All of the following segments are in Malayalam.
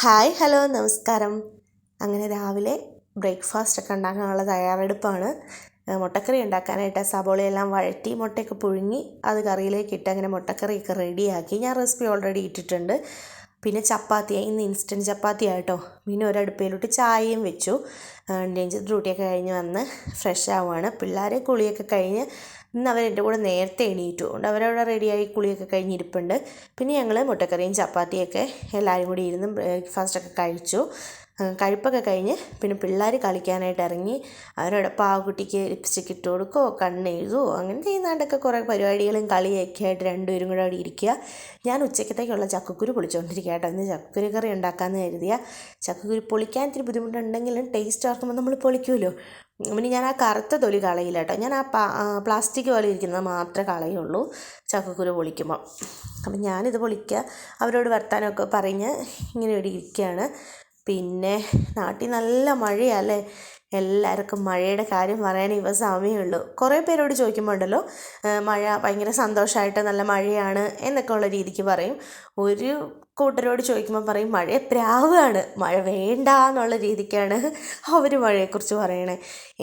ഹായ് ഹലോ നമസ്കാരം. അങ്ങനെ രാവിലെ ബ്രേക്ക്ഫാസ്റ്റ് ഒക്കെ ഉണ്ടാക്കാനുള്ള തയ്യാറെടുപ്പാണ്. മുട്ടക്കറി ഉണ്ടാക്കാനായിട്ട് സബോളയെല്ലാം വഴറ്റി മുട്ടയൊക്കെ പുഴുങ്ങി അത് കറിയിലേക്ക് ഇട്ട് അങ്ങനെ മുട്ടക്കറിയൊക്കെ റെഡിയാക്കി. ഞാൻ റെസിപ്പി ഓൾറെഡി ഇട്ടിട്ടുണ്ട്. പിന്നെ ചപ്പാത്തി ഇന്ന് ഇൻസ്റ്റന്റ് ചപ്പാത്തി ആയിട്ടോ പിന്നെ ഒരടുപ്പയിലോട്ട് ചായയും വെച്ചു. ഡേഞ്ചർ ഡ്യൂട്ടിയൊക്കെ കഴിഞ്ഞ് വന്ന് ഫ്രഷ് ആവുകയാണ് പിള്ളേരെ കുളിയൊക്കെ കഴിഞ്ഞ് ഇന്ന് അവർ എന്റെ കൂടെ നേരത്തെ എണീറ്റു. അതുകൊണ്ട് അവരവിടെ റെഡിയായി കുളിയൊക്കെ കഴിഞ്ഞിരിപ്പുണ്ട്. പിന്നെ ഞങ്ങൾ മുട്ടക്കറിയും ചപ്പാത്തിയൊക്കെ എല്ലാവരും കൂടി ഇരുന്ന് ബ്രേക്ക്ഫാസ്റ്റൊക്കെ കഴിച്ചു. കഴിപ്പൊക്കെ കഴിഞ്ഞ് പിന്നെ പിള്ളേർ കളിക്കാനായിട്ട് ഇറങ്ങി. അവരുടെ പാവക്കുട്ടിക്ക് ലിപ്സ്റ്റിക്ക് ഇട്ട് കൊടുക്കുകയോ കണ്ണെഴുതുമോ അങ്ങനെ ചെയ്യുന്നാണ്ടൊക്കെ കുറേ പരിപാടികളും കളിയൊക്കെ ആയിട്ട് രണ്ടുപേരും കൂടെ അവിടെ ഇരിക്കുക. ഞാൻ ഉച്ചക്കത്തേക്കുള്ള ചക്കക്കുരു പൊളിച്ചുകൊണ്ടിരിക്കുക കേട്ടോ. ഇന്ന് ചക്കക്കുരു കറി ഉണ്ടാക്കാമെന്ന് കരുതിയ. ചക്കക്കുരു പൊളിക്കാൻ ഇത്തിരി ബുദ്ധിമുട്ടുണ്ടെങ്കിലും ടേസ്റ്റ് ഓർക്കുമ്പോൾ നമ്മൾ പൊളിക്കുമല്ലോ. പിന്നെ ഞാൻ ആ കറുത്ത തൊലി കളയില്ല കേട്ടോ. ഞാൻ ആ പ്ലാസ്റ്റിക് പോലെ ഇരിക്കുന്നത് മാത്രമേ കളയുള്ളൂ. ചക്കക്കുരു പൊളിക്കുമ്പോൾ അപ്പം ഞാനിത് പൊളിക്കുക. അവരോട് വർത്താനമൊക്കെ പറഞ്ഞ് ഇങ്ങനെ ഇവിടെ ഇരിക്കുകയാണ്. പിന്നെ നാട്ടിൽ നല്ല മഴയല്ലേ? എല്ലാവർക്കും മഴയുടെ കാര്യം പറയാൻ ഇവ സമയമുള്ളൂ. കുറേ പേരോട് ചോദിക്കുമ്പോൾ ഉണ്ടല്ലോ മഴ ഭയങ്കര സന്തോഷമായിട്ട് നല്ല മഴയാണ് എന്നൊക്കെ ഉള്ള രീതിക്ക് പറയും. ഒരു കൂട്ടരോട് ചോദിക്കുമ്പോൾ പറയും മഴ പ്രാവാണ് മഴ വേണ്ട എന്നുള്ള രീതിക്കാണ് അവർ മഴയെക്കുറിച്ച് പറയണേ.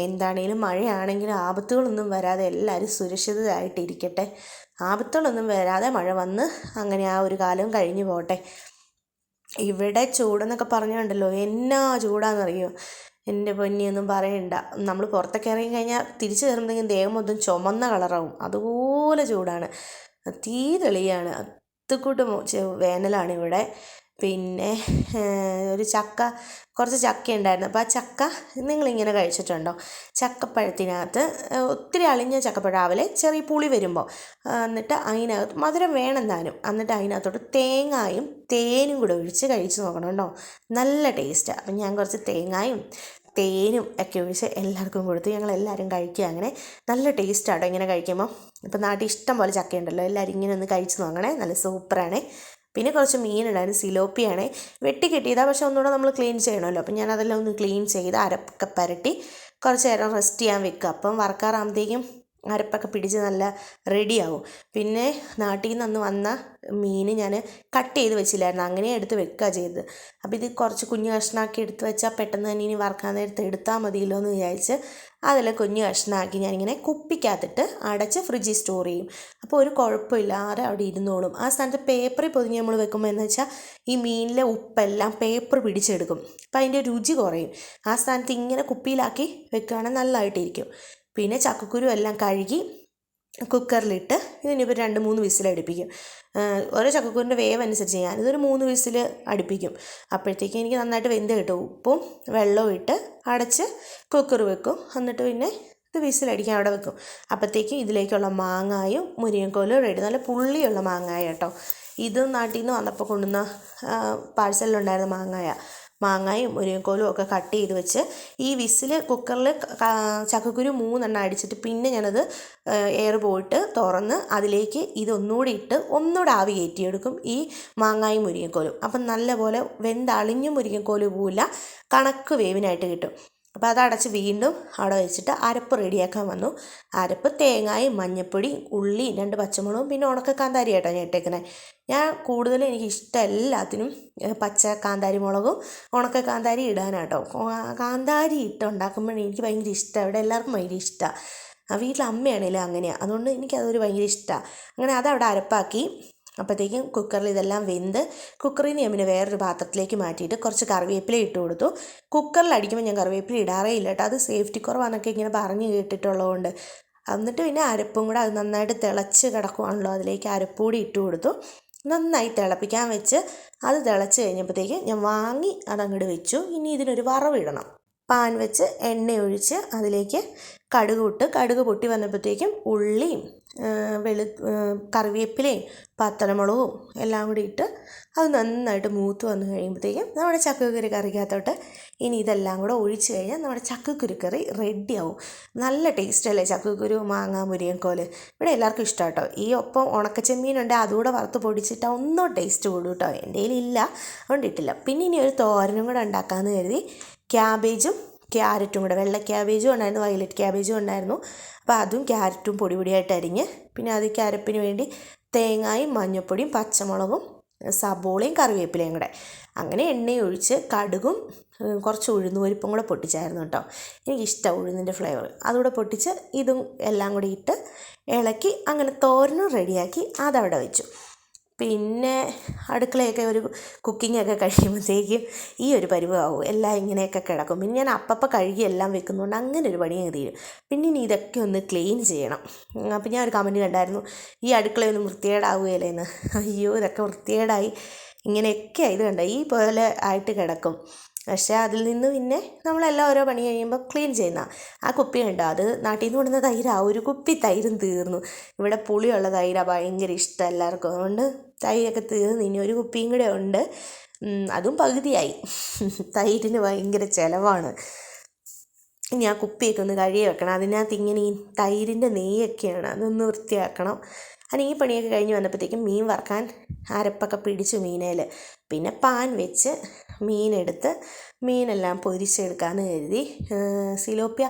എന്താണേലും മഴയാണെങ്കിലും ആപത്തുകളൊന്നും വരാതെ എല്ലാവരും സുരക്ഷിതരായിട്ടിരിക്കട്ടെ. ആപത്തുകളൊന്നും വരാതെ മഴ വന്ന് അങ്ങനെ ആ ഒരു കാലം കഴിഞ്ഞു പോട്ടെ. ഇവിടെ ചൂടെന്നൊക്കെ പറഞ്ഞുണ്ടല്ലോ എന്നാ ചൂടാണെന്നറിയോ എന്റെ പൊന്നിയൊന്നും പറയണ്ട. നമ്മൾ പുറത്തൊക്കെ ഇറങ്ങി കഴിഞ്ഞാൽ തിരിച്ചു കയറുന്നെങ്കിൽ ദേഹം മൊത്തം ചുമന്ന കളറാവും. അതുപോലെ ചൂടാണ്. തീ തെളിയാണ് അത്തുക്കൂട്ട് വേനലാണ് ഇവിടെ. പിന്നെ ഒരു ചക്ക കുറച്ച് ചക്ക ഉണ്ടായിരുന്നു അപ്പോൾ ആ ചക്ക നിങ്ങളിങ്ങനെ കഴിച്ചിട്ടുണ്ടോ? ചക്കപ്പഴത്തിനകത്ത് ഒത്തിരി അളിഞ്ഞ ചക്കപ്പഴം രാവിലെ ചെറിയ പുളി വരുമ്പോൾ എന്നിട്ട് അതിനകത്ത് മധുരം വേണം താനും. എന്നിട്ട് അതിനകത്തോട്ട് തേങ്ങായും തേനും കൂടെ ഒഴിച്ച് കഴിച്ച് നോക്കണം കേട്ടോ. നല്ല ടേസ്റ്റ്. അപ്പം ഞാൻ കുറച്ച് തേങ്ങായും തേനും ഒക്കെ ഒഴിച്ച് എല്ലാവർക്കും കൊടുത്ത് ഞങ്ങൾ എല്ലാവരും കഴിക്കുക. അങ്ങനെ നല്ല ടേസ്റ്റാട്ടോ ഇങ്ങനെ കഴിക്കുമ്പോൾ ഇപ്പം നാട്ടിൽ ഇഷ്ടം പോലെ ചക്കയുണ്ടല്ലോ. എല്ലാവരും ഇങ്ങനെ ഒന്ന് കഴിച്ച് നോക്കണേ. നല്ല സൂപ്പറാണേ. പിന്നെ കുറച്ച് മീനുണ്ടായിരുന്നു സിലോപ്പിയാണ്. വെട്ടി കിട്ടിയതാണ് പക്ഷെ ഒന്നുകൂടെ നമ്മൾ ക്ലീൻ ചെയ്യണമല്ലോ. അപ്പം ഞാൻ അതെല്ലാം ഒന്ന് ക്ലീൻ ചെയ്ത് അരപ്പൊക്കെ പുരട്ടി കുറച്ച് നേരം റെസ്റ്റ് ചെയ്യാൻ വെക്കുക. അപ്പം വറക്കാറാകുമ്പോഴത്തേക്കും അരപ്പൊക്കെ പിടിച്ച് നല്ല റെഡിയാവും. പിന്നെ നാട്ടിൽ നിന്ന് അന്ന് വന്ന മീൻ ഞാൻ കട്ട് ചെയ്ത് വെച്ചില്ലായിരുന്നു. അങ്ങനെ എടുത്ത് വെക്കുക ചെയ്തത്. അപ്പോൾ ഇത് കുറച്ച് കുഞ്ഞു കഷ്ണമാക്കി എടുത്ത് വെച്ചാൽ പെട്ടെന്ന് തന്നെ ഇനി വറക്കാൻ നേരത്ത് എടുത്താൽ മതിയല്ലോ എന്ന് വിചാരിച്ച് അതെല്ലാം കുഞ്ഞു കഷ്ണമാക്കി ഞാനിങ്ങനെ കുപ്പിക്കകത്തിട്ട് അടച്ച് ഫ്രിഡ്ജിൽ സ്റ്റോർ ചെയ്യും. അപ്പോൾ ഒരു കുഴപ്പമില്ല കുഴപ്പമില്ലാതെ അവിടെ ഇരുന്നോളും. ആ സ്ഥാനത്ത് പേപ്പറിൽ പൊതിഞ്ഞ് നമ്മൾ വെക്കുമ്പോൾ എന്ന് വെച്ചാൽ ഈ മീനിലെ ഉപ്പെല്ലാം പേപ്പർ പിടിച്ചെടുക്കും. അപ്പോൾ അതിന്റെ രുചി കുറയും. ആ സ്ഥാനത്ത് ഇങ്ങനെ കുപ്പിയിലാക്കി വെക്കുകയാണെങ്കിൽ നല്ലതായിട്ടിരിക്കും. പിന്നെ ചക്കക്കുരു എല്ലാം കഴുകി കുക്കറിലിട്ട് ഇതിനിപ്പോൾ രണ്ട് മൂന്ന് വിസിൽ അടുപ്പിക്കും. ഓരോ ചക്കക്കൂറിന്റെ വേവ് അനുസരിച്ച് ഞാനിതൊരു മൂന്ന് വിസിൽ അടുപ്പിക്കും. അപ്പോഴത്തേക്കും എനിക്ക് നന്നായിട്ട് വെന്ത് കിട്ടും. ഉപ്പും വെള്ളവും ഇട്ട് അടച്ച് കുക്കർ വെക്കും. എന്നിട്ട് പിന്നെ ഇത് വിസിലടിക്കാൻ അവിടെ വെക്കും. അപ്പോഴത്തേക്കും ഇതിലേക്കുള്ള മാങ്ങായും മുരിങ്ങക്കോലും റെഡി നല്ല പുള്ളിയുള്ള മാങ്ങായ കേട്ടോ. ഇത് നാട്ടിൽ നിന്ന് വന്നപ്പോൾ കൊണ്ടുവന്ന പാഴ്സലിലുണ്ടായിരുന്ന മാങ്ങായ. മാങ്ങയും മുരിങ്ങക്കോലും ഒക്കെ കട്ട് ചെയ്ത് വെച്ച് ഈ വിസിൽ കുക്കറിൽ ചക്കക്കുരു മൂന്നെണ്ണം അടിച്ചിട്ട് പിന്നെ ഞാനത് എയർ പോയിട്ട് തുറന്ന് അതിലേക്ക് ഇതൊന്നുകൂടി ഇട്ട് ഒന്നുകൂടെ ആവി കയറ്റിയെടുക്കും ഈ മാങ്ങായും മുരിങ്ങക്കോലും. അപ്പം നല്ലപോലെ വെന്തളിഞ്ഞ് മുരിങ്ങക്കോൽ പോവില്ല കണക്ക് വേവിനായിട്ട് കിട്ടും. അപ്പോൾ അതടച്ച് വീണ്ടും അവിടെ വെച്ചിട്ട് അരപ്പ് റെഡിയാക്കാൻ വന്നു. അരപ്പ് തേങ്ങായും മഞ്ഞപ്പൊടി ഉള്ളി രണ്ട് പച്ചമുളകും പിന്നെ ഉണക്ക കാന്താരി കേട്ടോ ഞാൻ ഇട്ടേക്കുന്നത് ഞാൻ കൂടുതലും എനിക്ക് ഇഷ്ടം എല്ലാത്തിനും പച്ച കാന്താരി മുളകും ഉണക്ക കാന്താരി ഇടാനാട്ടോ. കാന്താരി ഇട്ട് ഉണ്ടാക്കുമ്പോഴേ എനിക്ക് ഭയങ്കര ഇഷ്ടമാണ് ഇവിടെ എല്ലാവർക്കും ഭയങ്കര ഇഷ്ടമാണ്. വീട്ടിൽ അമ്മയാണേലും അങ്ങനെയാണ് അതുകൊണ്ട് എനിക്കതൊരു ഭയങ്കര ഇഷ്ടമാണ്. അങ്ങനെ അതവിടെ അരപ്പാക്കി. അപ്പോഴത്തേക്കും കുക്കറിൽ ഇതെല്ലാം വെന്ത് കുക്കറിൽ നിന്ന് ഞാൻ വേറൊരു പാത്രത്തിലേക്ക് മാറ്റിയിട്ട് കുറച്ച് കറിവേപ്പില ഇട്ട് കൊടുത്തു. കുക്കറിൽ അടിക്കുമ്പോൾ ഞാൻ കറിവേപ്പില ഇടാറേ ഇല്ല കേട്ടോ അത് സേഫ്റ്റി കുറവാണെന്നൊക്കെ ഇങ്ങനെ പറഞ്ഞ് കേട്ടിട്ടുള്ളതുകൊണ്ട് എന്നിട്ട് പിന്നെ അരപ്പും കൂടെ അത് നന്നായിട്ട് തിളച്ച് കിടക്കുവാണല്ലോ അതിലേക്ക് അരപ്പൂടി ഇട്ട് കൊടുത്തു. നന്നായി തിളപ്പിക്കാൻ വെച്ച് അത് തിളച്ച് കഴിഞ്ഞപ്പോഴത്തേക്ക് ഞാൻ വാങ്ങി അതങ്ങോട്ട് വെച്ചു. ഇനി ഇതിനൊരു വറവിടണം പാൻ വെച്ച് എണ്ണ ഒഴിച്ച് അതിലേക്ക് കടുക് കടുക് പൊട്ടി വന്നപ്പോഴത്തേക്കും ഉള്ളിയും വെളു കറിവേപ്പിലയും പത്തലമുളകും എല്ലാം കൂടി ഇട്ട് അത് നന്നായിട്ട് മൂത്ത് വന്ന് കഴിയുമ്പോഴത്തേക്കും നമ്മുടെ ചക്കക്കുരു കറിക്കകത്തോട്ട് ഇനി ഇതെല്ലാം കൂടെ ഒഴിച്ച് കഴിഞ്ഞാൽ നമ്മുടെ ചക്കക്കുരു കറി റെഡിയാവും നല്ല ടേസ്റ്റ് അല്ലേ ചക്കക്കുരു മാങ്ങ കോൽ ഇവിടെ എല്ലാവർക്കും ഇഷ്ടം കേട്ടോ. ഈ ഒപ്പം ഉണക്കച്ചെമ്മീനുണ്ട് അതുകൂടെ വറുത്ത് പൊടിച്ചിട്ട് ഒന്നും ടേസ്റ്റ് കൂടും കേട്ടോ. എന്റെ കയ്യിലില്ല അതുകൊണ്ട് ഇട്ടില്ല. പിന്നെ ഇനി ഒരു തോരനും കൂടെ ഉണ്ടാക്കാമെന്ന് കരുതി ക്യാബേജും ക്യാരറ്റും കൂടെ. വെള്ള ക്യാബേജും ഉണ്ടായിരുന്നു വയലറ്റ് ക്യാബേജും ഉണ്ടായിരുന്നു. അപ്പോൾ അതും ക്യാരറ്റും പൊടി പൊടിയായിട്ട് അരിഞ്ഞ് പിന്നെ അതിലേക്ക് അരപ്പിന് വേണ്ടി തേങ്ങായും മഞ്ഞൾപ്പൊടിയും പച്ചമുളകും സബോളയും കറിവേപ്പിലയും കൂടെ. അങ്ങനെ എണ്ണയൊഴിച്ച് കടുകും കുറച്ച് ഉഴുന്ന് പരിപ്പും കൂടെ പൊട്ടിച്ചായിരുന്നു കേട്ടോ. എനിക്കിഷ്ടമാണ് ഉഴുന്നിന്റെ ഫ്ലേവർ. അതുകൂടെ പൊട്ടിച്ച് ഇതും എല്ലാം കൂടി ഇട്ട് ഇളക്കി അങ്ങനെ തോരനും റെഡിയാക്കി അതവിടെ വെച്ചു. പിന്നെ അടുക്കളയൊക്കെ ഒരു കുക്കിംഗ് ഒക്കെ കഴിയുമ്പോഴത്തേക്കും ഈ ഒരു പരുവമാവും എല്ലാം ഇങ്ങനെയൊക്കെ കിടക്കും. പിന്നെ ഞാൻ അപ്പപ്പം കഴുകി എല്ലാം വെക്കുന്നതുകൊണ്ട് അങ്ങനെ ഒരു പണി തീരും. പിന്നെ ഇനി ഇതൊക്കെ ഒന്ന് ക്ലീൻ ചെയ്യണം. അപ്പം ഞാൻ ഒരു കമന്റ് കണ്ടായിരുന്നു ഈ അടുക്കളയൊന്നും വൃത്തികേടാവുകയില്ലേന്ന്? അയ്യോ ഇതൊക്കെ വൃത്തികേടായി. ഇങ്ങനെയൊക്കെ ഇത് കണ്ടോ? ഈ പോലെ ആയിട്ട് കിടക്കും. പക്ഷേ അതിൽ നിന്ന് പിന്നെ നമ്മളെല്ലാം ഓരോ പണി കഴിയുമ്പോൾ ക്ലീൻ ചെയ്യുന്ന ആ കുപ്പി കണ്ടോ? അത് നാട്ടിൽ നിന്ന് കൊണ്ടുവന്ന തൈരാ. ഒരു കുപ്പി തൈരും തീർന്നു. ഇവിടെ പുളിയുള്ള തൈരാ ഭയങ്കര ഇഷ്ടം എല്ലാവർക്കും. അതുകൊണ്ട് തൈരൊക്കെ തീർന്നു ഇനി ഒരു കുപ്പിയും കൂടെ ഉണ്ട്. അതും പകുതിയായി. തൈരിന് ഭയങ്കര ചിലവാണ്. ഇനി ആ കുപ്പിയൊക്കെ ഒന്ന് കഴുകി വെക്കണം. അതിനകത്ത് ഇങ്ങനെ ഈ തൈരിന്റെ നെയ്യൊക്കെയാണ് അതൊന്ന് വൃത്തിയാക്കണം. അതിന് ഈ പണിയൊക്കെ കഴിഞ്ഞ് വന്നപ്പോഴത്തേക്കും മീൻ വറക്കാൻ അരപ്പൊക്കെ പിടിച്ചു മീനേൽ പിന്നെ പാൻ വെച്ച് മീനെടുത്ത് മീനെല്ലാം പൊരിച്ചെടുക്കാമെന്ന് കരുതി. സിലോപ്പിയ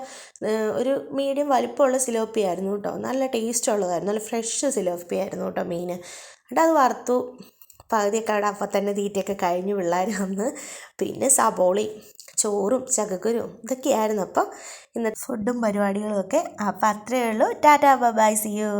ഒരു മീഡിയം വലിപ്പമുള്ള സിലോപ്പിയ ആയിരുന്നു കേട്ടോ. നല്ല ടേസ്റ്റ് ഉള്ളതായിരുന്നു. നല്ല ഫ്രഷ് സിലോപ്പിയ ആയിരുന്നു കേട്ടോ മീൻ. എന്നിട്ട് അത് വറുത്തു. പകുതിയൊക്കെ അവിടെ അപ്പം തന്നെ തീറ്റയൊക്കെ കഴിഞ്ഞ് പിള്ളേർ വന്ന് പിന്നെ സബോളയും ചോറും ചക്കക്കുരും ഇതൊക്കെയായിരുന്നു അപ്പം ഇന്നത്തെ ഫുഡും പരിപാടികളും ഒക്കെ. അപ്പം അത്രയേ ഉള്ളൂ. Tata bye C U